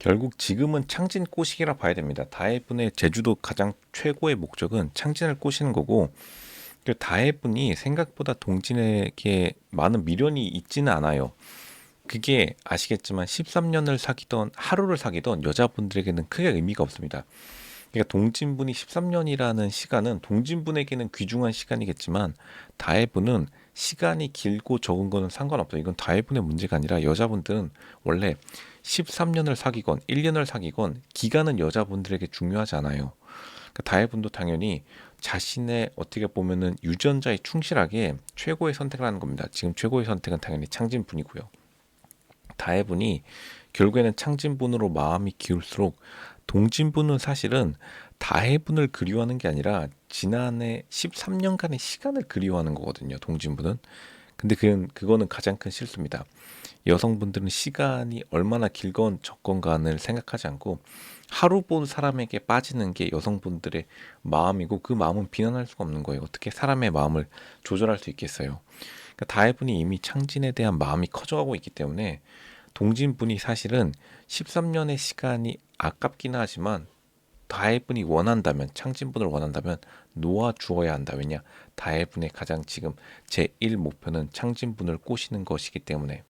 결국 지금은 창진 꼬시기라 봐야 됩니다. 다해분의 제주도 가장 최고의 목적은 창진을 꼬시는 거고 그 다해분이 생각보다 동진에게 많은 미련이 있지는 않아요. 그게 아시겠지만 13년을 사귀던 하루를 사귀던 여자분들에게는 크게 의미가 없습니다. 그러니까 동진분이 13년이라는 시간은 동진분에게는 귀중한 시간이겠지만 다해분은 시간이 길고 적은 거는 상관없어요. 이건 다해분의 문제가 아니라 여자분들은 원래 13년을 사귀건 1년을 사귀건 기간은 여자분들에게 중요하지 않아요. 그러니까 다해분도 당연히 자신의 어떻게 보면은 유전자에 충실하게 최고의 선택을 하는 겁니다. 지금 최고의 선택은 당연히 창진분이고요. 다해분이 결국에는 창진분으로 마음이 기울수록 동진분은 사실은 다해분을 그리워하는 게 아니라 지난해 13년간의 시간을 그리워하는 거거든요. 동진분은. 근데 그건 그거는 가장 큰 실수입니다. 여성분들은 시간이 얼마나 길건 적건간을 생각하지 않고 하루 본 사람에게 빠지는 게 여성분들의 마음이고 그 마음은 비난할 수가 없는 거예요. 어떻게 사람의 마음을 조절할 수 있겠어요? 그러니까 다해분이 이미 창진에 대한 마음이 커져가고 있기 때문에 동진분이 사실은 13년의 시간이 아깝긴 하지만 다해분이 원한다면 창진분을 원한다면 놓아 주어야 한다. 왜냐? 다해분의 가장 지금 제1 목표는 창진분을 꼬시는 것이기 때문에